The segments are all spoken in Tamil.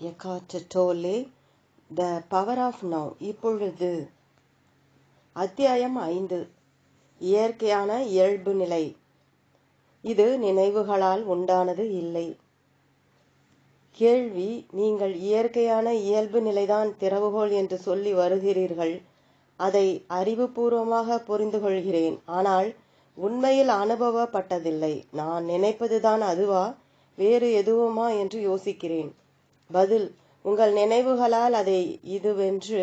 Eckhart the power of now இப்பொழுது அத்தியாயம் ஐந்து. இயற்கையான இயல்பு நிலை. இது நினைவுகளால் உண்டானது இல்லை. கேள்வி நீங்கள் இயற்கையான இயல்பு நிலைதான் திறவுகோள் என்று சொல்லி வருகிறீர்கள். அதை அறிவுபூர்வமாக புரிந்து கொள்கிறேன். ஆனால் உண்மையில் அனுபவப்பட்டதில்லை. நான் நினைப்பதுதான் அதுவா? வேறு எதுவுமா என்று யோசிக்கிறேன். பதில் உங்கள் நினைவுகளால் அதை இதுவென்று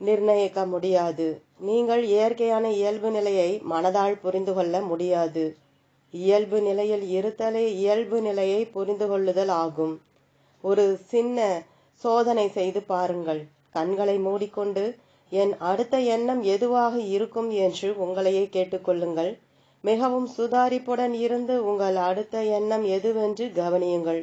நிர்ணயிக்க முடியாது. நீங்கள் இயற்கையான இயல்பு நிலையை மனதால் புரிந்து கொள்ள முடியாது. இயல்பு நிலையில் இருத்தலே இயல்பு நிலையை புரிந்து கொள்ளுதல் ஆகும். ஒரு சின்ன சோதனை செய்து பாருங்கள். கண்களை மூடிக்கொண்டு என் அடுத்த எண்ணம் எதுவாக இருக்கும் என்று உங்களையே கேட்டுக்கொள்ளுங்கள். மிகவும் சுதாரிப்புடன் இருந்து உங்கள் அடுத்த எண்ணம் எதுவென்று கவனியுங்கள்.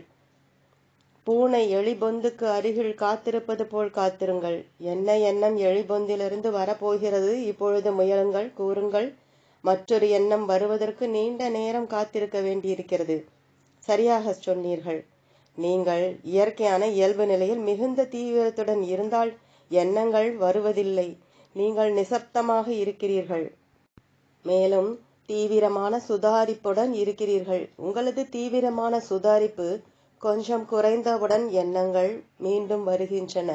பூனை எலிபொந்துக்கு அருகில் காத்திருப்பது போல் காத்திருங்கள். என்ன எண்ணம் எலிபொந்திலிருந்து வரப்போகிறது? இப்பொழுது முயலுங்கள் கூறுங்கள். மற்றொரு எண்ணம் வருவதற்கு நீண்ட நேரம் காத்திருக்க வேண்டியிருக்கிறது. சரியாக சொன்னீர்கள். நீங்கள் இயற்கையான இயல்பு நிலையில் மிகுந்த தீவிரத்துடன் இருந்தால் எண்ணங்கள் வருவதில்லை. நீங்கள் நிசப்தமாக இருக்கிறீர்கள். மேலும் தீவிரமான சுதாரிப்புடன் இருக்கிறீர்கள். உங்களது தீவிரமான சுதாரிப்பு கொஞ்சம் குறைந்தவுடன் எண்ணங்கள் மீண்டும் வருகின்றன.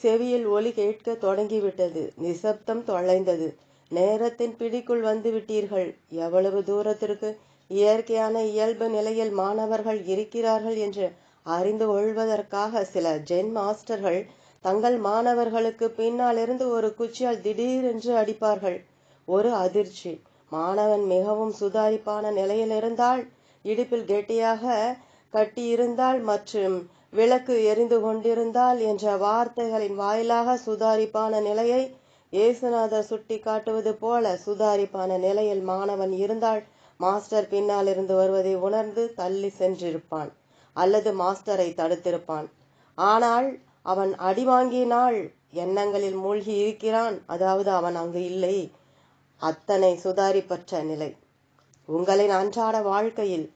செவியில் ஒலி கேட்க தொடங்கிவிட்டது. நிசப்தம் தொலைந்தது. நேரத்தின் பிடிக்குள் வந்து விட்டீர்கள். எவ்வளவு தூரத்திற்கு இயற்கையான இயல்பு நிலையில் மாணவர்கள் இருக்கிறார்கள் என்று அறிந்து கொள்வதற்காக சில ஜென் மாஸ்டர்கள் தங்கள் மாணவர்களுக்கு பின்னாலிருந்து ஒரு குச்சியால் திடீரென்று அடிப்பார்கள். ஒரு அதிர்ச்சி. மாணவன் மிகவும் சுதாரிப்பான நிலையில் இருந்தால் இடுப்பில் கெட்டியாக கட்டியிருந்தால் மற்றும் விளக்கு எரிந்து கொண்டிருந்தால் என்ற வார்த்தைகளின் வாயிலாக சுதாரிப்பான நிலையை இயேசுநாதர் சுட்டி காட்டுவது போல சுதாரிப்பான நிலையில் மாணவன் இருந்தால் மாஸ்டர் பின்னால் இருந்து வருவதை உணர்ந்து தள்ளி சென்றிருப்பான் அல்லது மாஸ்டரை தடுத்திருப்பான். ஆனால் அவன் அடி வாங்கினால் எண்ணங்களில் மூழ்கி இருக்கிறான். அதாவது அவன் அங்கு இல்லை. அத்தனை சுதாரிப்பற்ற நிலை. உங்களின் அன்றாட வாழ்க்கையில்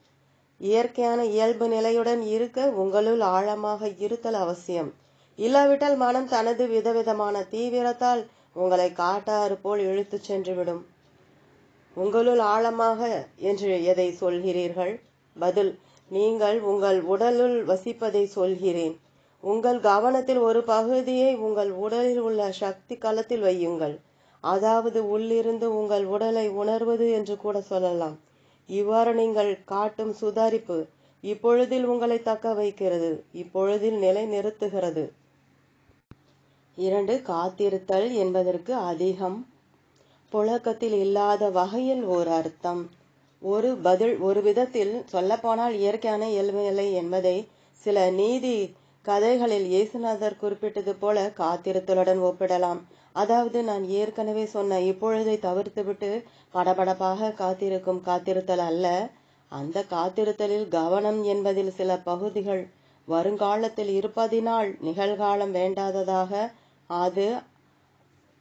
இயற்கையான இயல்பு நிலையுடன் இருக்க உங்களுள் ஆழமாக இருத்தல் அவசியம். இல்லாவிட்டால் மனம் தனது விதவிதமான தீவிரத்தால் உங்களை காட்டாறு போல் இழுத்துச் சென்றுவிடும். உங்களுள் ஆழமாக என்று எதை சொல்கிறீர்கள்? பதில் நீங்கள் உங்கள் உடலுள் வசிப்பதை சொல்கிறேன். உங்கள் கவனத்தில் ஒரு பகுதியை உங்கள் உடலில் உள்ள சக்தி களத்தில் வையுங்கள். அதாவது உள்ளிருந்து உங்கள் உடலை உணர்வது என்று கூட சொல்லலாம். இவ்வாறு நீங்கள் காட்டும் சுதாரிப்பு இப்பொழுதில் உங்களை தக்க வைக்கிறது இப்பொழுதில் நிலை நிறுத்துகிறது இரண்டு காத்திருத்தல் என்பதற்கு அதிகம். புழக்கத்தில் இல்லாத வகையில் ஒரு அர்த்தம். ஒரு பதில் ஒரு விதத்தில் சொல்லப்போனால் இயற்கையான இயல்புநிலை என்பதை சில நீதி கதைகளில் இயேசுநாதர் குறிப்பிட்டது போல காத்திருத்தலுடன் ஒப்பிடலாம். அதாவது நான் ஏற்கனவே சொன்ன இப்பொழுதை தவிர்த்துவிட்டு படபடப்பாக காத்திருக்கும் காத்திருத்தல் அல்ல. அந்த காத்திருத்தலில் கவனம் என்பதில் சில பகுதிகள் வருங்காலத்தில் இருப்பதினால் நிகழ்காலம் வேண்டாததாக அது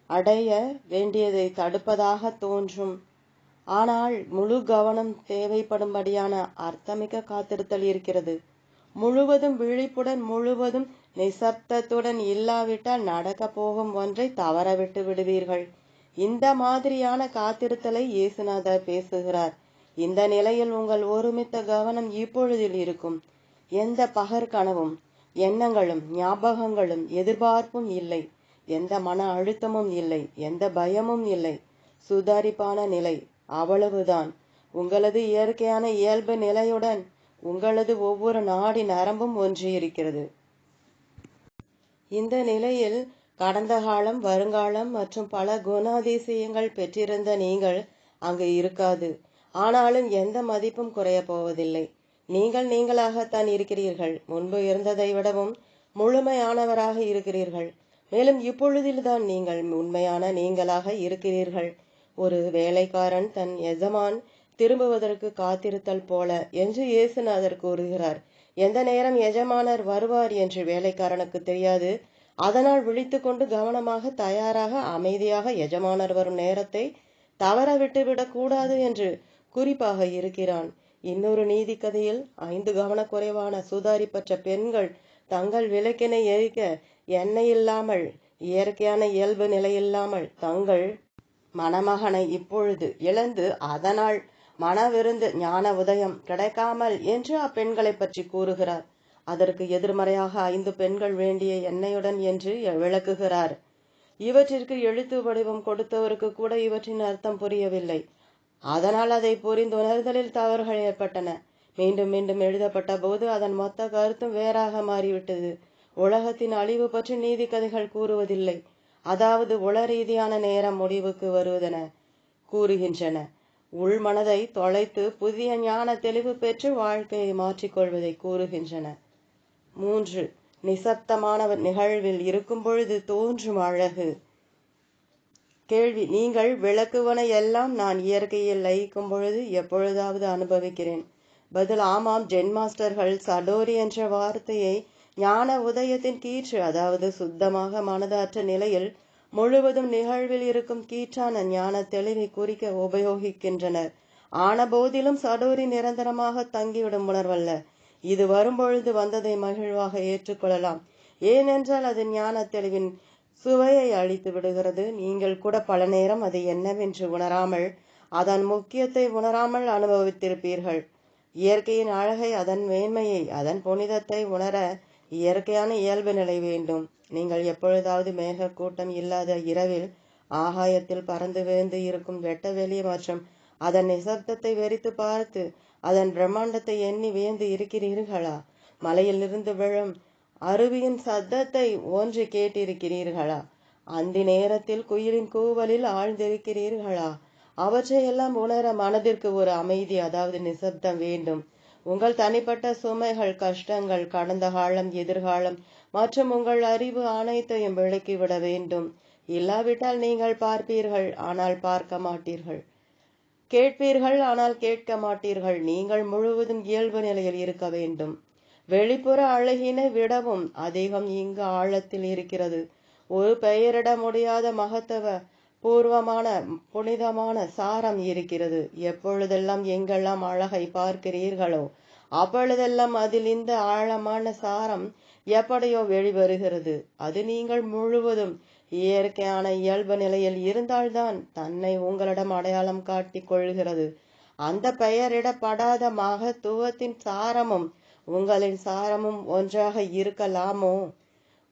அடைய வேண்டியதை தடுப்பதாக தோன்றும். ஆனால் முழு கவனம் தேவைப்படும்படியான அர்த்தமிக்க காத்திருத்தல் இருக்கிறது. முழுவதும் விழிப்புடன் முழுவதும் நிசப்தத்துடன் இல்லாவிட்டால் நடக்க போகும் ஒன்றை தவற விட்டு விடுவீர்கள். இந்த மாதிரியான காத்திருத்தலை இயேசுநாதர் பேசுகிறார். இந்த நிலையில் உங்கள் ஒருமித்த கவனம் இப்பொழுதில் இருக்கும். எந்த பகற்கனவும் எண்ணங்களும் ஞாபகங்களும் எதிர்பார்ப்பும் இல்லை. எந்த மன அழுத்தமும் இல்லை. எந்த பயமும் இல்லை. சுதாரிப்பான நிலை அவ்வளவுதான். உங்களது இயற்கையான இயல்பு நிலையுடன் உங்களது ஒவ்வொரு நாடி நரம்பும் ஒன்றியிருக்கிறது. இந்த நிலையில் கடந்த காலம் வருங்காலம் மற்றும் பல குணாதிசயங்கள் பெற்றிருந்த நீங்கள் அங்கு இருக்காது. ஆனாலும் எந்த மதிப்பும் குறைய போவதில்லை. நீங்கள் நீங்களாகத்தான் இருக்கிறீர்கள். முன்பு இருந்ததை விடவும் முழுமையானவராக இருக்கிறீர்கள். மேலும் இப்பொழுதில்தான் நீங்கள் உண்மையான நீங்களாக இருக்கிறீர்கள். ஒரு வேலைக்காரன் தன் எஜமான் திரும்புவதற்கு காத்திருத்தல் போல என்று இயேசுநாதர் கூறுகிறார். எந்த நேரம் எஜமானர் வருவார் என்று வேலைக்காரனுக்கு தெரியாது. அதனால் விழித்து கொண்டு கவனமாக தயாராக அமைதியாக எஜமானர் வரும் நேரத்தை தவற விட்டுவிடக் கூடாது என்று குறிப்பாக இருக்கிறான். இன்னொரு நீதி கதையில் ஐந்து கவனக்குறைவான சுதாரிப்பற்ற பெண்கள் தங்கள் விளக்கினை எரிக்க எண்ணெய் இல்லாமல் இயற்கையான இயல்பு நிலையில்லாமல் தங்கள் மணமகனை இப்பொழுது இழந்து அதனால் மனவிருந்து ஞான உதயம் கிடைக்காமல் என்று அப்பெண்களை பற்றி கூறுகிறார். அதற்கு எதிர்மறையாக ஐந்து பெண்கள் வேண்டிய எண்ணெயுடன் என்று விளக்குகிறார். இவற்றிற்கு எழுத்து வடிவம் கொடுத்தவருக்கு கூட இவற்றின் அர்த்தம் புரியவில்லை. அதனால் அதை புரிந்துணர்தலில் தவறுகள் ஏற்பட்டன. மீண்டும் மீண்டும் எழுதப்பட்ட போது அதன் மொத்த கருத்தும் வேறாக மாறிவிட்டது. உலகத்தின் அழிவு பற்றி நீதி கதைகள் கூறுவதில்லை. அதாவது உள ரீதியான நேரம் முடிவுக்கு வருவதென கூறுகின்றன. உள்மனதை தொலைத்து புதிய ஞான தெளிவு பெற்று வாழ்க்கையை மாற்றிக்கொள்வதை கூறுகின்றன. மூன்று நிசப்தமான நிகழ்வில் இருக்கும் பொழுது தோன்றும் அழகு. கேள்வி நீங்கள் விளக்குவன எல்லாம் நான் இயற்கையில் லயிக்கும் பொழுது எப்பொழுதாவது அனுபவிக்கிறேன். பதில் ஆமாம் ஜென் மாஸ்டர்கள் சடோரி என்ற வார்த்தையை ஞான உதயத்தின் கீற்று அதாவது சுத்தமாக மனதாற்ற நிலையில் முழுவதும் நிகழ்வில் இருக்கும் கீற்றான ஞான தெளிவை குறிக்க உபயோகிக்கின்றனர். ஆன போதிலும் சடோரி நிரந்தரமாக தங்கிவிடும் உணர்வல்ல. இது வரும்பொழுது வந்ததை மகிழ்வாக ஏற்றுக்கொள்ளலாம். ஏனென்றால் அது ஞான தெளிவின் சுவையை அழித்து விடுகிறது. நீங்கள் கூட பல நேரம் அது என்னவென்று உணராமல் அதன் முக்கியத்தை உணராமல் அனுபவித்திருப்பீர்கள். இயற்கையின் அழகை அதன் மேன்மையை அதன் புனிதத்தை உணர இயற்கையான இயல்பு நிலை வேண்டும். நீங்கள் எப்பொழுதாவது மேகக்கூட்டம் இல்லாத இரவில் ஆகாயத்தில் பறந்து விழுந்து இருக்கும் வெட்டவெளி மற்றும் அதன் நிசப்தத்தை வெறித்து பார்த்து அதன் பிரம்மாண்டத்தை எண்ணி வியந்து இருக்கிறீர்களா? மலையிலிருந்து விழும் அருவியின் சத்தத்தை ஒன்று கேட்டிருக்கிறீர்களா? அந்த நேரத்தில் குயிலின் கூவலில் ஆழ்ந்திருக்கிறீர்களா? அவற்றையெல்லாம் உணர மனதிற்கு ஒரு அமைதி அதாவது நிசப்தம் வேண்டும். உங்கள் தனிப்பட்ட சுமைகள் கஷ்டங்கள் கடந்த காலம் எதிர்காலம் மற்றும் உங்கள் அறிவு அனைத்தையும் விளக்கிவிட வேண்டும். இல்லாவிட்டால் நீங்கள் பார்ப்பீர்கள் ஆனால் பார்க்க மாட்டீர்கள். கேட்பீர்கள் ஆனால் கேட்க மாட்டீர்கள். நீங்கள் முழுவதும் இயல்பு நிலையில் இருக்க வேண்டும். வெளிப்புற அழகினை விடவும் அதிகம் இங்கு ஆழத்தில் இருக்கிறது. ஒரு பெயரிட முடியாத மகத்துவ பூர்வமான புனிதமான சாரம் இருக்கிறது. எப்பொழுதெல்லாம் எங்கெல்லாம் அழகை பார்க்கிறீர்களோ அப்பொழுதெல்லாம் அதில் இந்த ஆழமான சாரம் எப்படியோ வெளிவருகிறது. அது நீங்கள் முழுவதும் இயற்கையான இயல்பு நிலையில் இருந்தால்தான் தன்னை உங்களிடம் அடையாளம் காட்டிக் கொள்கிறது. அந்த பெயரிடப்படாத மகத்துவத்தின் சாரமும் உங்களின் சாரமும் ஒன்றாக இருக்கலாமோ?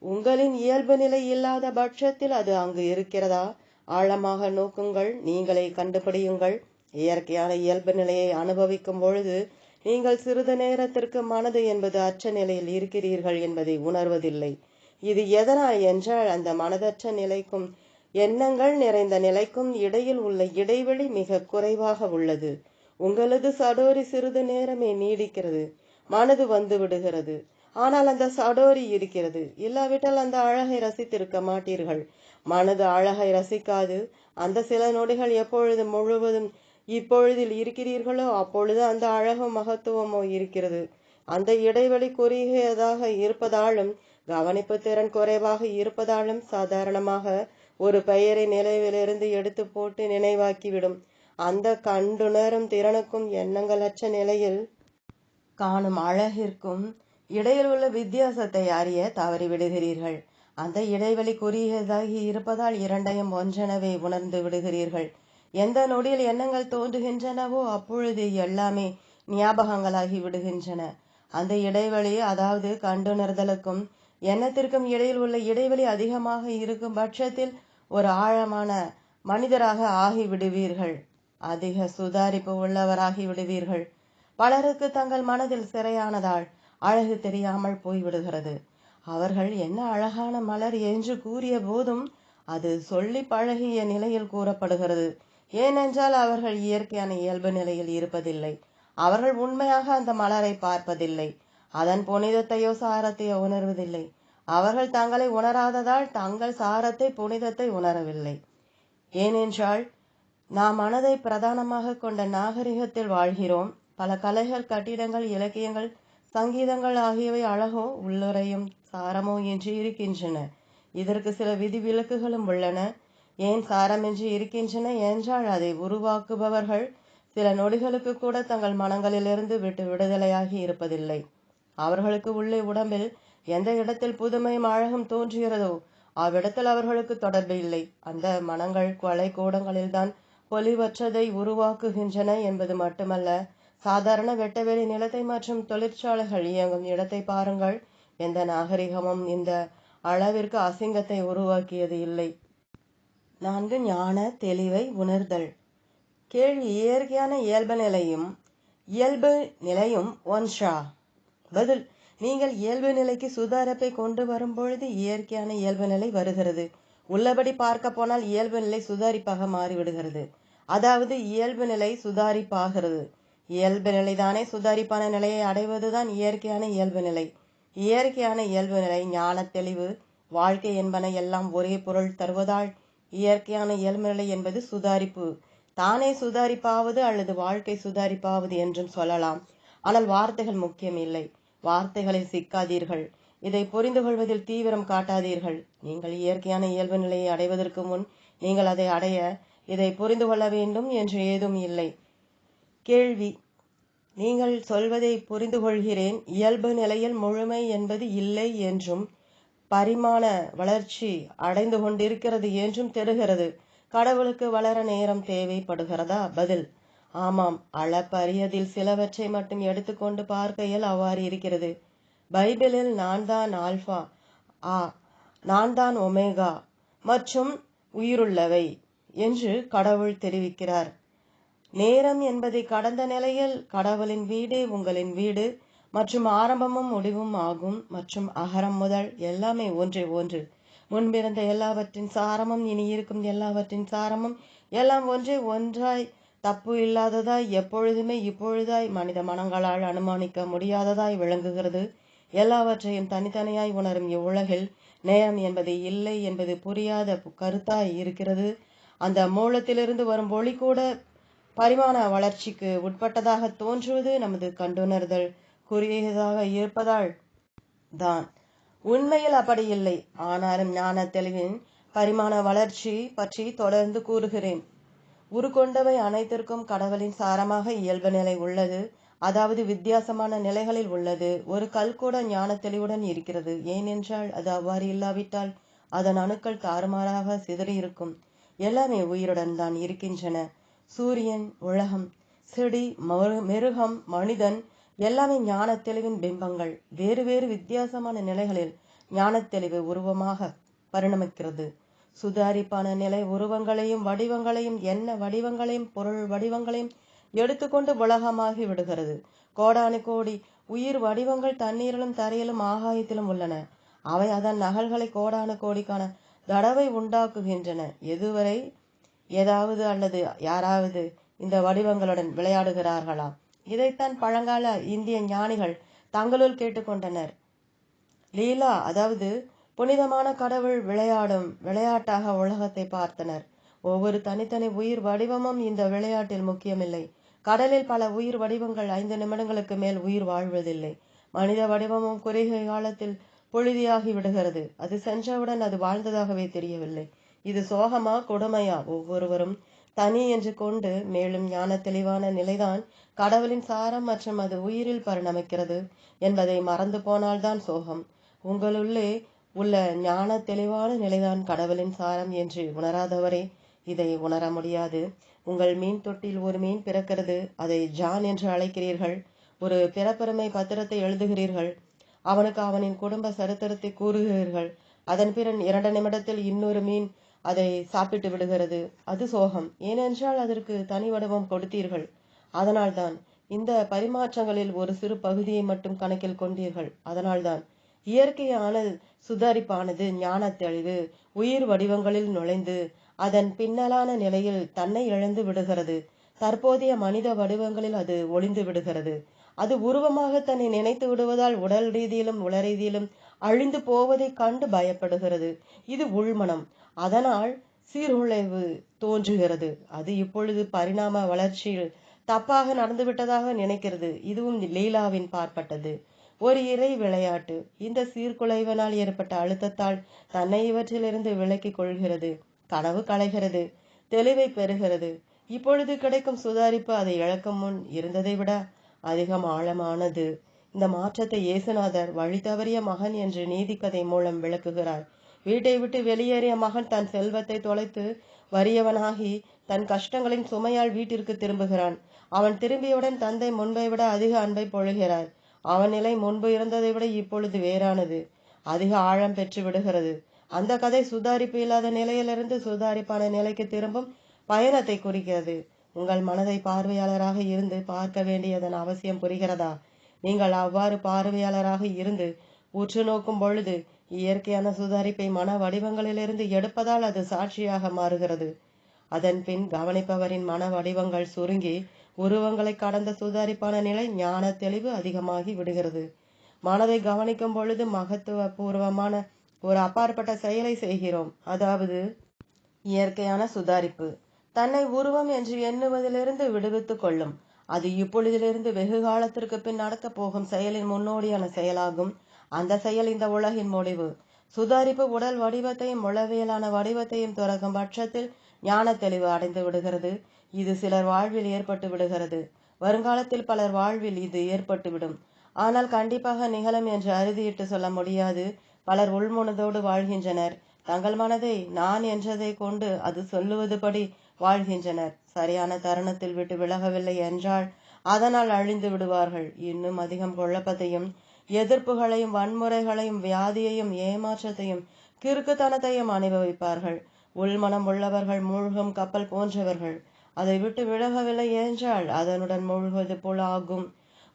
உங்களின் இயல்பு நிலை இல்லாத பட்சத்தில் அது அங்கு இருக்கிறதா? ஆழமாக நோக்குங்கள் நீங்களே கண்டுபிடியுங்கள். இயற்கையான இயல்பு நிலையை அனுபவிக்கும் பொழுது நீங்கள் சிறிது நேரத்திற்கு மனது என்பது அற்ற நிலையில் இருக்கிறீர்கள் என்பதை உணர்வதில்லை. இது எதனால் என்றால் அந்த மனதற்ற நிலைக்கும் எண்ணங்கள் நிறைந்த நிலைக்கும் இடையில் உள்ள இடைவெளி மிக குறைவாக உள்ளது. உங்களது சடோரி சிறிது நேரமே நீடிக்கிறது. மனது வந்து விடுகிறது. ஆனால் அந்த சடோரி இருக்கிறது. இல்லாவிட்டால் அந்த அழகை ரசித்திருக்க மாட்டீர்கள். மனது அழகை ரசிக்காது. அந்த சில நொடிகள் எப்பொழுது முழுவதும் இப்பொழுதில் இருக்கிறீர்களோ அப்பொழுது அந்த அழகும் மகத்துவமோ இருக்கிறது. அந்த இடைவெளி குறுகியதாக இருப்பதாலும் கவனிப்பு திறன் குறைவாக இருப்பதாலும் சாதாரணமாக ஒரு பெயரை நினைவிலிருந்து எடுத்து போட்டு நினைவாக்கிவிடும். அந்த கண்டுணரும் திறனுக்கும் எண்ணங்களற்ற நிலையில் காணும் அழகிற்கும் இடையில் உள்ள வித்தியாசத்தை அறிய தவறிவிடுகிறீர்கள் அந்த இடைவெளி குறுகியதாகி இருப்பதால் இரண்டையும் ஒன்றெனவே உணர்ந்து விடுகிறீர்கள். எந்த நொடியில் எண்ணங்கள் தோன்றுகின்றனவோ அப்பொழுது எல்லாமே ஞாபகங்களாகி விடுகின்றன. அந்த இடைவெளி அதாவது கண்டுணர்தலுக்கும் எண்ணத்திற்கும் இடையில் உள்ள இடைவெளி அதிகமாக இருக்கும் பட்சத்தில் ஒரு ஆழமான மனிதராக ஆகிவிடுவீர்கள். அதிக சுதாரிப்பு உள்ளவராகி விடுவீர்கள். பலருக்கு தங்கள் மனதில் சிறையானதால் அழகு தெரியாமல் போய்விடுகிறது. அவர்கள் என்ன அழகான மலர் என்று கூறிய போதும் அது சொல்லி பழகிய நிலையில் கூறப்படுகிறது. ஏனென்றால் அவர்கள் இயற்கையான இயல்பு நிலையில் இருப்பதில்லை. அவர்கள் உண்மையாக அந்த மலரை பார்ப்பதில்லை. அதன் புனிதத்தையோ சாரத்தையோ உணர்வதில்லை. அவர்கள் தங்களை உணராததால் தங்கள் சாரத்தை புனிதத்தை உணரவில்லை. ஏனென்றால் நாம் மனதை பிரதானமாக கொண்ட நாகரிகத்தில் வாழ்கிறோம். பல கலைகள் கட்டிடங்கள் இலக்கியங்கள் சங்கீதங்கள் ஆகியவை அழகோ உள்ளுரையும் சாரமோ என்று இருக்கின்றன. இதற்கு சில விதிவிலக்குகளும் உள்ளன. ஏன் சாரமின்றி இருக்கின்றன என்றால் அதை உருவாக்குபவர்கள் சில நொடிகளுக்கு கூட தங்கள் மனங்களிலிருந்து விட்டு விடுதலையாகி இருப்பதில்லை. அவர்களுக்கு உள்ளே உடம்பில் எந்த இடத்தில் புதுமையும் அழகும் தோன்றுகிறதோ அவ்விடத்தில் அவர்களுக்கு தொடர்பு இல்லை. அந்த மனங்கள் கொலை கூடங்களில்தான் பொலிவற்றதை உருவாக்குகின்றன என்பது மட்டுமல்ல சாதாரண வெட்டவெளி நிலத்தை மற்றும் தொழிற்சாலைகள் இயங்கும் இடத்தை பாருங்கள். எந்த நாகரிகமும் இந்த அளவிற்கு அசிங்கத்தை உருவாக்கியது இல்லை. நான்கு ஞான தெளிவை உணர்தல். கேள்வி இயற்கையான இயல்பு நிலையும் இயல்பு நிலையும் ஒன்ஷா பதில் நீங்கள் இயல்பு நிலைக்கு சுதாரப்பை கொண்டு வரும்பொழுது இயற்கையான இயல்பு நிலை வருகிறது. உள்ளபடி பார்க்க போனால் இயல்பு நிலை சுதாரிப்பாக மாறிவிடுகிறது. அதாவது இயல்பு நிலை சுதாரிப்பாகிறது. இயல்பு நிலைதானே சுதாரிப்பான நிலையை அடைவதுதான் இயற்கையான இயல்பு நிலை. இயற்கையான இயல்பு நிலை ஞான தெளிவு வாழ்க்கை என்பன எல்லாம் ஒரே பொருள் தருவதால் இயற்கையான இயல்புநிலை என்பது சுதாரிப்பு. தானே சுதாரிப்பாவது அல்லது வாழ்க்கை சுதாரிப்பாவது என்றும் சொல்லலாம். ஆனால் வார்த்தைகள் முக்கியம் இல்லை. வார்த்தைகளில் சிக்காதீர்கள். இதை புரிந்து கொள்வதில் தீவிரம் காட்டாதீர்கள். நீங்கள் இயற்கையான இயல்பு நிலையை அடைவதற்கு முன் நீங்கள் அதை அடைய இதை புரிந்து கொள்ள வேண்டும் என்று ஏதும் இல்லை. கேள்வி. நீங்கள் சொல்வதை புரிந்து கொள்கிறேன். இயல்பு நிலையில் முழுமை என்பது இல்லை என்றும் பரிமாண வளர்ச்சி அடைந்து கொண்டிருக்கிறது என்றும் தெரிகிறது. கடவுளுக்கு வளர நேரம் தேவைப்படுகிறதா? பதில் ஆமாம். அளப்பரியதில் சிலவற்றை மட்டும் எடுத்துக்கொண்டு பார்க்கையில் அவ்வாறு இருக்கிறது. பைபிளில் நான் தான் ஆல்பா ஆ நான் தான் ஒமேகா மற்றும் உயிருள்ளவை என்று கடவுள் தெரிவிக்கிறார். நேரம் என்பதை கடந்த நிலையில் கடவுளின் வீடு உங்களின் வீடு. மற்றும் ஆரம்பமும் முடிவும் ஆகும். மற்றும் அகரம் முதல் எல்லாமே ஒன்றே ஒன்று. முன்பிருந்த எல்லாவற்றின் சாரமும் இனி இருக்கும் எல்லாவற்றின் சாரமும் எல்லாம் ஒன்றே ஒன்றாய் தப்பு இல்லாததாய் எப்பொழுதுமே இப்பொழுதாய் மனித மனங்களால் அனுமானிக்க முடியாததாய் விளங்குகிறது. எல்லாவற்றையும் தனித்தனியாய் உணரும் இவ்வுலகில் நேரம் என்பது இல்லை என்பது புரியாத கருத்தாய் இருக்கிறது. அந்த மூலத்திலிருந்து வரும் ஒளி கூட பரிமாண வளர்ச்சிக்கு உட்பட்டதாக தோன்றுவது நமது கண்டுணர்தல். குறுகியதாக இருப்பதால் தான். உண்மையில் அப்படி இல்லை. ஆனாலும் ஞான தெளிவின் பரிமாண வளர்ச்சி பற்றி தொடர்ந்து கூறுகிறேன். உருக்கொண்டவை அனைத்திற்கும் கடவுளின் சாரமாக இயல்பு நிலை உள்ளது. அதாவது வித்தியாசமான நிலைகளில் உள்ளது. ஒரு கல் கூட ஞான தெளிவுடன் இருக்கிறது. ஏனென்றால் அது அவ்வாறு இல்லாவிட்டால் அதன் அணுக்கள் தாறுமாறாக சிதறியிருக்கும் எல்லாமே உயிருடன் தான் இருக்கின்றன. சூரியன் உலகம் செடி மிருகம் மனிதன் எல்லாமே ஞான தெளிவின் பிம்பங்கள். வேறு வேறு வித்தியாசமான நிலைகளில் ஞான தெளிவு உருவமாக பரிணமிக்கிறது. சுதாரிப்பான நிலை உருவங்களையும் வடிவங்களையும் என்ன வடிவங்களையும் பொருள் வடிவங்களையும் எடுத்துக்கொண்டு உலகமாகி விடுகிறது. கோடானு கோடி உயிர் வடிவங்கள் தண்ணீரிலும் தரையிலும் ஆகாயத்திலும் உள்ளன. அவை அதன் நகல்களை கோடானு கோடிக்கான தடவை உண்டாக்குகின்றன. எதுவரை? ஏதாவது அல்லது யாராவது இந்த வடிவங்களுடன் விளையாடுகிறார்களா? இதைத்தான் பழங்கால இந்திய ஞானிகள் தங்களுள் கேட்டுக்கொண்டனர். லீலா அதாவது புனிதமான கடவுள் விளையாடும் விளையாட்டாக உலகத்தை பார்த்தனர். ஒவ்வொரு தனித்தனி உயிர் வடிவமும் இந்த விளையாட்டில் முக்கியமில்லை. கடலில் பல உயிர் வடிவங்கள் ஐந்து நிமிடங்களுக்கு மேல் உயிர் வாழ்வதில்லை. மனித வடிவமும் குறுகிய காலத்தில் பொழுதியாகி விடுகிறது. அது சென்றவுடன் அது வாழ்ந்ததாகவே தெரியவில்லை. இது சோகமா கொடுமையா? ஒவ்வொருவரும் தனி என்று கொண்டு மேலும் ஞான தெளிவான நிலைதான் கடவுளின் சாரம் மற்றும் அது உயிரில் பரிணமிக்கிறது என்பதை மறந்து போனால்தான் சோகம். உங்களுள்ளே உள்ள ஞான தெளிவான நிலைதான் கடவுளின் சாரம் என்று உணராதவரே இதை உணர முடியாது. உங்கள் மீன் தொட்டில் ஒரு மீன் பிறக்கிறது அதை ஜான் என்று அழைக்கிறீர்கள். ஒரு பிறப்பெருமை பத்திரத்தை எழுதுகிறீர்கள். அவனுக்கு அவனின் குடும்ப சரித்திரத்தை கூறுகிறீர்கள். அதன் பிறன் இரண்டு நிமிடத்தில் இன்னொரு மீன் அதை சாப்பிட்டு விடுகிறது. அது சோகம். ஏனென்றால் அதற்கு தனி வடிவம் கொடுத்தீர்கள். அதனால்தான் இந்த பரிமாற்றங்களில் ஒரு சிறு பகுதியை மட்டும் கணக்கில் கொண்டீர்கள். அதனால்தான் இயற்கையான சுதாரிப்பானது ஞான தெளிவு உயிர் வடிவங்களில் நுழைந்து அதன் பின்னலான நிலையில் தன்னை இழந்து விடுகிறது. தற்போதைய மனித வடிவங்களில் அது ஒளிந்து விடுகிறது. அது உருவமாக தன்னை நினைத்து விடுவதால் உடல் ரீதியிலும் உள ரீதியிலும் அழிந்து போவதை கண்டு பயப்படுகிறது. இது உள்மனம். அதனால் சீர்குலைவு தோன்றுகிறது. அது இப்பொழுது பரிணாம வளர்ச்சியில் தப்பாக நடந்துவிட்டதாக நினைக்கிறது. இதுவும் லீலாவின் பார்ப்பட்டது. ஒரு இறை விளையாட்டு. இந்த சீர்குலைவனால் ஏற்பட்ட அழுத்தத்தால் தன்னை இவற்றிலிருந்து விலக்கிக் கொள்கிறது. கனவு களைகிறது. தெளிவை பெறுகிறது. இப்பொழுது கிடைக்கும் சுதாரிப்பு அதை இழக்கும் முன் இருந்ததை விட அதிகம் ஆழமானது. இந்த மாற்றத்தை இயேசுநாதர் வழி தவறிய மகன் என்று நீதிக்கதை மூலம் விளக்குகிறார். வீட்டை விட்டு வெளியேறிய மகன் தன் செல்வத்தை தொலைத்து வறியவனாகி தன் கஷ்டங்களின் சுமையால் வீட்டிற்கு திரும்புகிறான். அவன் திரும்பியவுடன் தந்தை முன்பை விட அதிக அன்பை பொழுகிறார். அவன் நிலை முன்பு இருந்ததை விட இப்பொழுது வேறானது. அதிக ஆழம் பெற்று விடுகிறது. அந்த கதை சுதாரிப்பு இல்லாத நிலையிலிருந்து சுதாரிப்பான நிலைக்கு திரும்பும் பயணத்தை குறிக்கிறது. உங்கள் மனதை பார்வையாளராக இருந்து பார்க்க வேண்டியதன் அவசியம் புரிகிறதா? நீங்கள் அவ்வாறு பார்வையாளராக இருந்து உற்று நோக்கும் பொழுது இயற்கையான சுதாரிப்பை மன வடிவங்களிலிருந்து எடுப்பதால் அது சாட்சியாக மாறுகிறது. அதன் பின் கவனிப்பவரின் மன வடிவங்கள் சுருங்கி உருவங்களை கடந்த சுதாரிப்பான நிலை ஞான தெளிவு அதிகமாகி விடுகிறது. மனதை கவனிக்கும் பொழுது மகத்துவ பூர்வமான ஒரு அப்பாற்பட்ட செயலை செய்கிறோம். அதாவது இயற்கையான சுதாரிப்பு. தன்னை உருவம் என்று எண்ணுவதிலிருந்து விடுவித்துக் கொள்ளும். அது இப்பொழுதிலிருந்து வெகு காலத்திற்கு பின் நடக்கப் போகும் செயலின் முன்னோடியான செயலாகும். அந்த செயல் இந்த உலகின் முடிவு. சுதாரிப்பு உடல் வடிவத்தையும் உளவியலான வடிவத்தையும் துறக்கும் பட்சத்தில் ஞான தெளிவு அடைந்து விடுகிறது. இது சிலர் வாழ்வில் ஏற்பட்டு விடுகிறது. வருங்காலத்தில் பலர் வாழ்வில் இது ஏற்பட்டுவிடும் ஆனால் கண்டிப்பாக நிகழும் என்று அறுதியிட்டு சொல்ல முடியாது. பலர் உள்முனதோடு வாழ்கின்றனர். தங்கள் மனதை நான் என்றதை கொண்டு அது சொல்லுவதுபடி வாழ்கின்றனர். சரியான தருணத்தில் விட்டு விலகவில்லை என்றால் அதனால் அழிந்து விடுவார்கள். இன்னும் அதிகம் குழப்பத்தையும் எதிர்ப்புகளையும் வன்முறைகளையும் வியாதியையும் ஏமாற்றத்தையும் கிறுக்குத்தனத்தையும் அனுபவிப்பார்கள் உள்மனம் உள்ளவர்கள் மூழ்கும் கப்பல் போன்றவர்கள். அதை விட்டு விலகவில்லை என்றால் அதனுடன் மூழ்குவது போல ஆகும்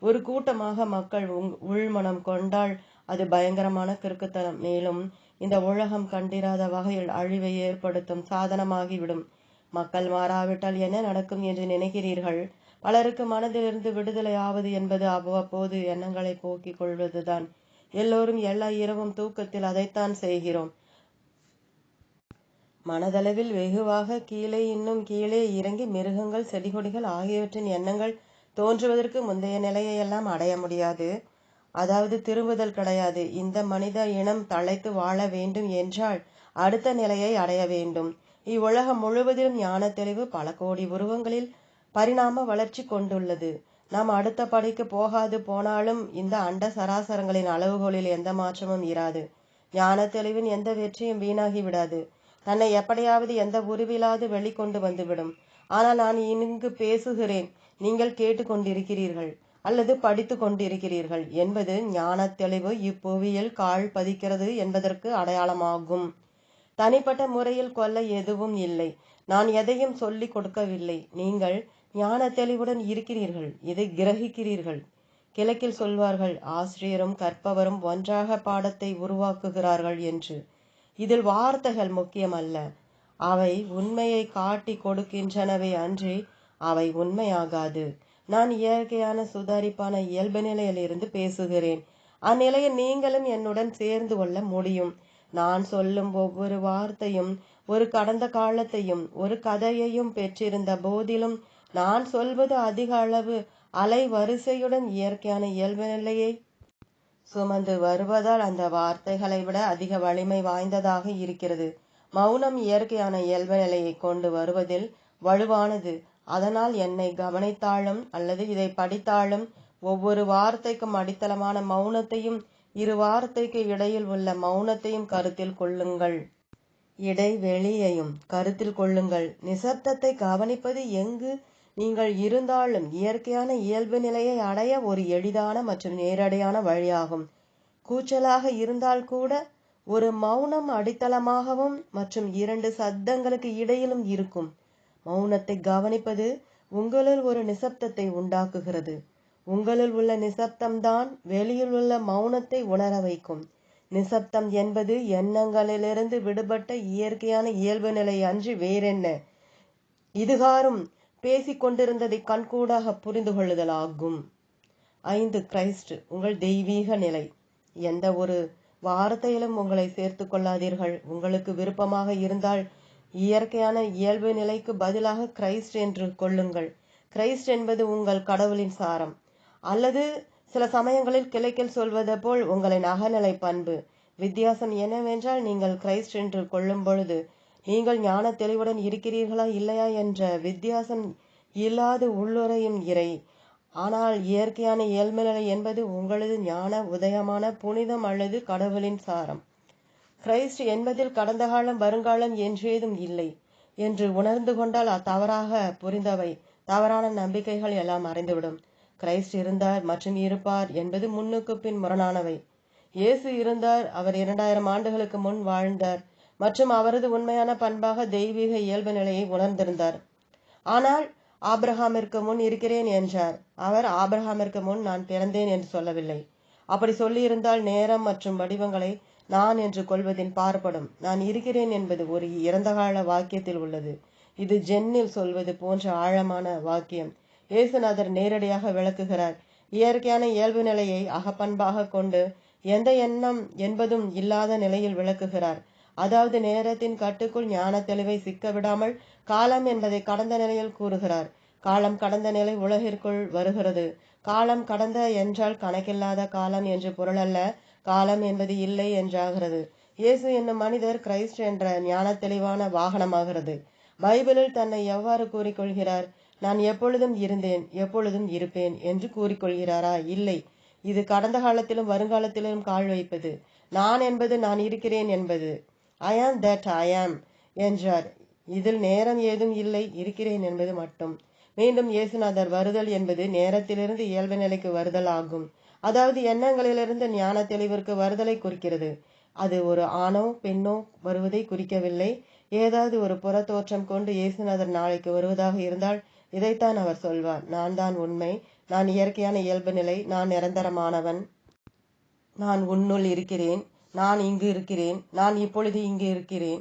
ஒரு கூட்டமாக மக்கள் உள்மனம் கொண்டால் அது பயங்கரமான கிறுக்குத்தனம். மேலும் இந்த உலகம் கண்டிராத வகையில் அழிவை ஏற்படுத்தும் சாதனமாகிவிடும். மக்கள் மாறாவிட்டால் என்ன நடக்கும் என்று நினைக்கிறீர்கள்? பலருக்கு மனதிலிருந்து விடுதலை ஆவது என்பது அவ்வப்போது எண்ணங்களை போக்கிக் கொள்வதுதான். எல்லோரும் எல்லா இரவும் தூக்கத்தில் அதைத்தான் செய்கிறோம். மனதளவில் வெகுவாக கீழே இன்னும் கீழே இறங்கி மிருகங்கள் செடிகொடிகள் ஆகியவற்றின் எண்ணங்கள் தோன்றுவதற்கு முந்தைய நிலையை எல்லாம் அடைய முடியாது. அதாவது திரும்புதல் கிடையாது. இந்த மனித இனம் தழைத்து வாழ வேண்டும் என்றால் அடுத்த நிலையை அடைய வேண்டும். இவ்வுலகம் முழுவதிலும் ஞான தெளிவு பல கோடி உருவங்களில் பரிணாம வளர்ச்சி கொண்டுள்ளது. நாம் அடுத்த படிக்கு போகாது போனாலும் இந்த அண்ட சராசரங்களின் அளவுகோலில் எந்த மாற்றமும் இராது. ஞான தெளிவின் எந்த வெற்றியும் வீணாகி விடாது. தன்னை எப்படியாவது எந்த உருவிலாது வெளிக்கொண்டு வந்துவிடும். ஆனால் நான் இங்கு பேசுகிறேன். நீங்கள் கேட்டுக்கொண்டிருக்கிறீர்கள் அல்லது படித்து கொண்டிருக்கிறீர்கள் என்பது ஞான தெளிவு இப்புவியில் கால் பதிக்கிறது என்பதற்கு அடையாளமாகும். தனிப்பட்ட முறையில் கொல்ல எதுவும் இல்லை. நான் எதையும் சொல்லிக் கொடுக்கவில்லை. நீங்கள் ஞான தெளிவுடன் இருக்கிறீர்கள். இதை கிரகிக்கிறீர்கள். கிழக்கில் சொல்வார்கள் ஆசிரியரும் கற்பவரும் ஒன்றாக பாடத்தை உருவாக்குகிறார்கள் என்று. இதில் வார்த்தைகள் முக்கியமல்ல. அவை உண்மையை காட்டி கொடுக்கின்றனவே அன்றி அவை உண்மையாகாது. நான் இயற்கையான சுதாரிப்பான இயல்பு நிலையிலிருந்து பேசுகிறேன். அந்நிலையில் நீங்களும் என்னுடன் சேர்ந்து கொள்ள முடியும். நான் சொல்லும் ஒவ்வொரு வார்த்தையும் ஒரு கடந்த காலத்தையும் ஒரு கதையையும் பெற்றிருந்த போதிலும் நான் சொல்வது அதிக அளவு அலை வரிசையுடன் இயற்கையான இயல்பு நிலையை. சுமந்து வருவதால் அந்த வார்த்தைகளை விட அதிக வலிமை வாய்ந்ததாக இருக்கிறது. மௌனம் இயற்கையான இயல்பு நிலையை கொண்டு வருவதில் வலுவானது. அதனால் என்னை கவனித்தாலும் அல்லது இதை படித்தாலும் ஒவ்வொரு வார்த்தைக்கும் அடித்தளமான மௌனத்தையும் இரு வார்த்தைக்கு இடையில் உள்ள மௌனத்தையும் கருத்தில் கொள்ளுங்கள். இடைவெளியையும் கருத்தில் கொள்ளுங்கள். நிசப்தத்தை கவனிப்பது எங்கு? நீங்கள் இருந்தாலும் இயற்கையான இயல்பு நிலையை அடைய ஒரு எளிதான மற்றும் நேரடியான வழியாகும். கூச்சலாக இருந்தால் கூட ஒரு மௌனம் அடித்தளமாகவும் மற்றும் இரண்டு சத்தங்களுக்கு இடையிலும் இருக்கும். மௌனத்தை கவனிப்பது உங்களில் ஒரு நிசப்தத்தை உண்டாக்குகிறது. உங்களுள் உள்ள நிசப்தம்தான் வெளியில் உள்ள மௌனத்தை உணர வைக்கும். நிசப்தம் என்பது எண்ணங்களிலிருந்து விடுபட்ட இயற்கையான இயல்பு நிலை அன்றி வேறென்ன. இதுகாரும் பேசிக் கொண்டிருந்ததை கண்கூடாக புரிந்து கொள்ளுதலாகும் ஐந்து கிரைஸ்ட் உங்கள் தெய்வீக நிலை. எந்த ஒரு வார்த்தையிலும் உங்களை சேர்த்து கொள்ளாதீர்கள். உங்களுக்கு விருப்பமாக இருந்தால் இயற்கையான இயல்பு நிலைக்கு பதிலாக கிரைஸ்ட் என்று கொள்ளுங்கள். கிரைஸ்ட் என்பது உங்கள் கடவுளின் சாரம். அல்லது சில சமயங்களில் கிளைக்கில் சொல்வது போல் உங்களின் அகநிலை பண்பு. வித்தியாசம் என்னவென்றால் நீங்கள் கிரைஸ்ட் என்று கொள்ளும் பொழுது நீங்கள் ஞான தெளிவுடன் இருக்கிறீர்களா இல்லையா என்ற வித்தியாசம் இல்லாது உள்ளுரையும் இறை. ஆனால் இயற்கையான இயல்பு என்பது உங்களது ஞான உதயமான புனிதம் அல்லது கடவுளின் சாரம். கிரைஸ்ட் என்பதில் கடந்த காலம் வருங்காலம் என்றேதும் இல்லை என்று உணர்ந்து கொண்டால் தவறாக புரிந்தவை. தவறான நம்பிக்கைகள் எல்லாம் மறைந்துவிடும் கிரைஸ்ட் இருந்தார் மற்றும் இருப்பார் என்பது முன்னுக்கு பின் முரணானவை. இயேசு இருந்தார் அவர் இரண்டாயிரம் ஆண்டுகளுக்கு முன் வாழ்ந்தார். மற்றும் அவரது உண்மையான பண்பாக தெய்வீக இயல்பு நிலையை உணர்ந்திருந்தார். ஆனால் ஆப்ரஹாமிற்கு முன் இருக்கிறேன் என்றார். அவர் ஆப்ரஹாமிற்கு முன் நான் பிறந்தேன் என்று சொல்லவில்லை. அப்படி சொல்லியிருந்தால் நேரம் மற்றும் வடிவங்களை நான் என்று கொள்வதின் பார்ப்படும் நான் இருக்கிறேன் என்பது ஒரு இறந்தகால வாக்கியத்தில் உள்ளது. இது ஜென்னில் சொல்வது போன்ற ஆழமான வாக்கியம். இயேசுநாதர் நேரடியாக விளக்குகிறார். இயற்கையான இயல்பு நிலையை அகப்பண்பாக கொண்டு எந்த எண்ணம் என்பதும் இல்லாத நிலையில் விளக்குகிறார். அதாவது நேரத்தின் கட்டுக்குள் ஞான தெளிவை சிக்க விடாமல் காலம் என்பதை கடந்த நிலையில் கூறுகிறார். காலம் கடந்த நிலை உலகிற்குள் வருகிறது. காலம் கடந்த என்றால் கணக்கில்லாத காலம் என்று பொருள் அல்ல காலம் என்பது இல்லை என்றாகிறது. இயேசு என்னும் மனிதர் கிரைஸ்ட் என்ற ஞான தெளிவான வாகனமாகிறது. பைபிளில் தன்னை எவ்வாறு கூறிக்கொள்கிறார்? நான் எப்பொழுதும் இருந்தேன் எப்பொழுதும் இருப்பேன் என்று கூறிக்கொள்கிறாரா? இல்லை. இது கடந்த காலத்திலும் வருங்காலத்திலும் கால் வைப்பது. நான் என்பது நான் இருக்கிறேன் என்பது. ஐ ஆம் தட் ஐ ஆம் என்றார். இதில் நேரம் ஏதும் இல்லை இருக்கிறேன் என்பது மட்டும். மீண்டும் இயேசுநாதர் வருதல் என்பது நேரத்திலிருந்து இயல்பு நிலைக்கு வருதல் ஆகும். அதாவது எண்ணங்களிலிருந்து ஞான தெளிவிற்கு வருதலை குறிக்கிறது. அது ஒரு ஆணோ பெண்ணோ வருவதை குறிக்கவில்லை. ஏதாவது ஒரு புற தோற்றம் கொண்டு இயேசுநாதர் நாளைக்கு வருவதாக இருந்தால் இதைத்தான் அவர் சொல்வார். நான் தான் உண்மை. நான் இயற்கையான இயல்பு நிலை. நான் நிரந்தரமானவன். நான் உன்னுள் இருக்கிறேன். நான் இங்கு இருக்கிறேன் நான் இப்பொழுது இங்கு இருக்கிறேன்.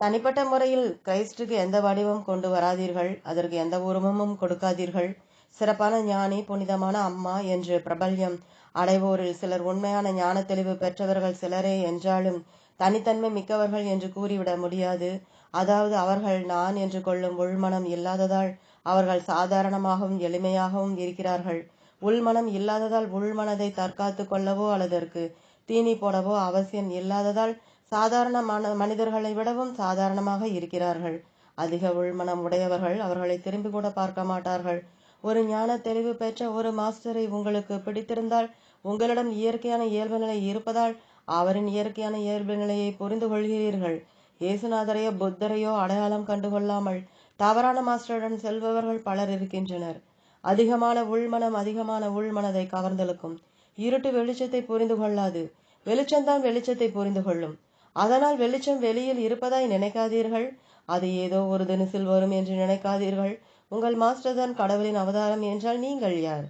தனிப்பட்ட முறையில் கிரைஸ்டுக்கு எந்த வடிவம் கொண்டு வராதீர்கள் அதற்கு எந்த உருவமும் கொடுக்காதீர்கள். சிறப்பான ஞானி புனிதமான அம்மா என்று பிரபல்யம். அடைவோரில் சிலர் உண்மையான ஞான தெளிவு பெற்றவர்கள் சிலரே என்றாலும் தனித்தன்மை மிக்கவர்கள் என்று கூறிவிட முடியாது. அதாவது அவர்கள் நான் என்று கொள்ளும் உள்மனம் இல்லாததால் அவர்கள் சாதாரணமாகவும் எளிமையாகவும் இருக்கிறார்கள். உள்மனம் இல்லாததால் உள்மனதை தற்காத்து கொள்ளவோ அல்லதற்கு தீனி போடவோ அவசியம் இல்லாததால் சாதாரண மன மனிதர்களை விடவும் சாதாரணமாக இருக்கிறார்கள். அதிக உள்மனம் உடையவர்கள் அவர்களை திரும்பி கூட பார்க்க மாட்டார்கள். ஒரு ஞான தெளிவு பெற்ற ஒரு மாஸ்டரை உங்களுக்கு பிடித்திருந்தால் உங்களிடம் இயற்கையான இயல்பு நிலை இருப்பதால் அவரின் இயற்கையான இயல்பு நிலையை புரிந்து கொள்கிறீர்கள். இயேசுநாதரையோ புத்தரையோ அடையாளம் கண்டுகொள்ளாமல் தவறான மாஸ்டருடன் செல்பவர்கள் பலர் இருக்கின்றனர். அதிகமான உள்மனம் அதிகமான உள்மனதை கவர்ந்தெழுக்கும். இருட்டு வெளிச்சத்தை புரிந்து கொள்ளாது. வெளிச்சம்தான் வெளிச்சத்தை புரிந்து கொள்ளும். அதனால் வெளிச்சம் வெளியில் இருப்பதாய் நினைக்காதீர்கள். அது ஏதோ ஒரு தினசில் வரும் என்று நினைக்காதீர்கள். உங்கள் மாஸ்டர் தான் கடவுளின் அவதாரம் என்றால் நீங்கள் யார்?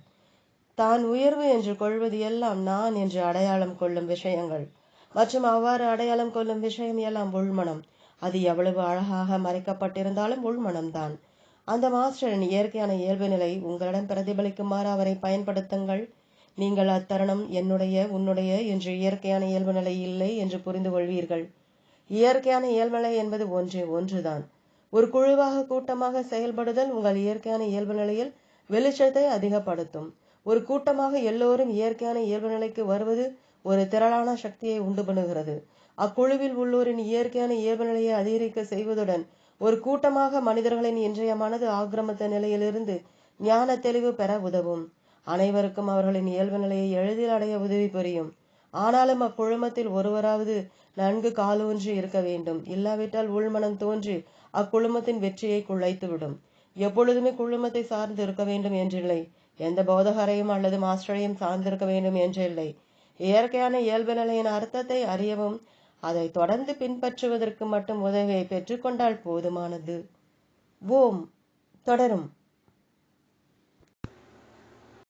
தான் உயர்வு என்று கொள்வது எல்லாம் நான் என்று அடையாளம் கொள்ளும் விஷயங்கள். மற்றும் அவ்வாறு அடையாளம் கொள்ளும் விஷயம் எல்லாம் உள்மனம். அது எவ்வளவு அழகாக மறைக்கப்பட்டிருந்தாலும் உள்மனம்தான் அந்த மாஸ்டரின் இயற்கையான இயல்பு நிலை உங்களிடம் பிரதிபலிக்குமாறு அவரை பயன்படுத்துங்கள். நீங்கள் அத்தருணம் என்னுடைய உன்னுடைய என்று இயற்கையான இயல்பு நிலை இல்லை என்று புரிந்து கொள்வீர்கள் இயற்கையான இயல்புநிலை என்பது ஒன்றே ஒன்றுதான். ஒரு குழுவாக கூட்டமாக செயல்படுதல் உங்கள் இயற்கையான இயல்பு நிலையில் வெளிச்சத்தை அதிகப்படுத்தும். ஒரு கூட்டமாக எல்லோரும் இயற்கையான இயல்பு நிலைக்கு வருவது ஒரு திரளான சக்தியை உண்டு பண்ணுகிறது. அக்குழுவில் உள்ளோரின் இயற்கையான இயல்பு நிலையை அதிகரிக்க செய்வதுடன் ஒரு கூட்டமாக மனிதர்களின் இன்றைய மனது ஆக்கிரமித்த நிலையிலிருந்து ஞான தெளிவு பெற உதவும். அனைவருக்கும் அவர்களின் இயல்பு நிலையை எளிதில் அடைய உதவி புரியும். ஆனாலும் அக்குழுமத்தில் ஒருவராவது நன்கு காலூன்றி இருக்க வேண்டும். இல்லாவிட்டால் உள்மனம் தோன்றி அக்குழுமத்தின் வெற்றியை குழைத்துவிடும். எப்பொழுதுமே குழுமத்தை சார்ந்து இருக்க வேண்டும் என்றில்லை. எந்த போதகரையும் அல்லது மாஸ்டரையும் சார்ந்திருக்க வேண்டும் என்றில்லை. இயற்கையான இயல்பு நிலையின் அர்த்தத்தை அறியவும் அதை தொடர்ந்து பின்பற்றுவதற்கு மட்டும் உதவியை பெற்றுக்கொண்டால் போதுமானது. ஓம். தொடரும்.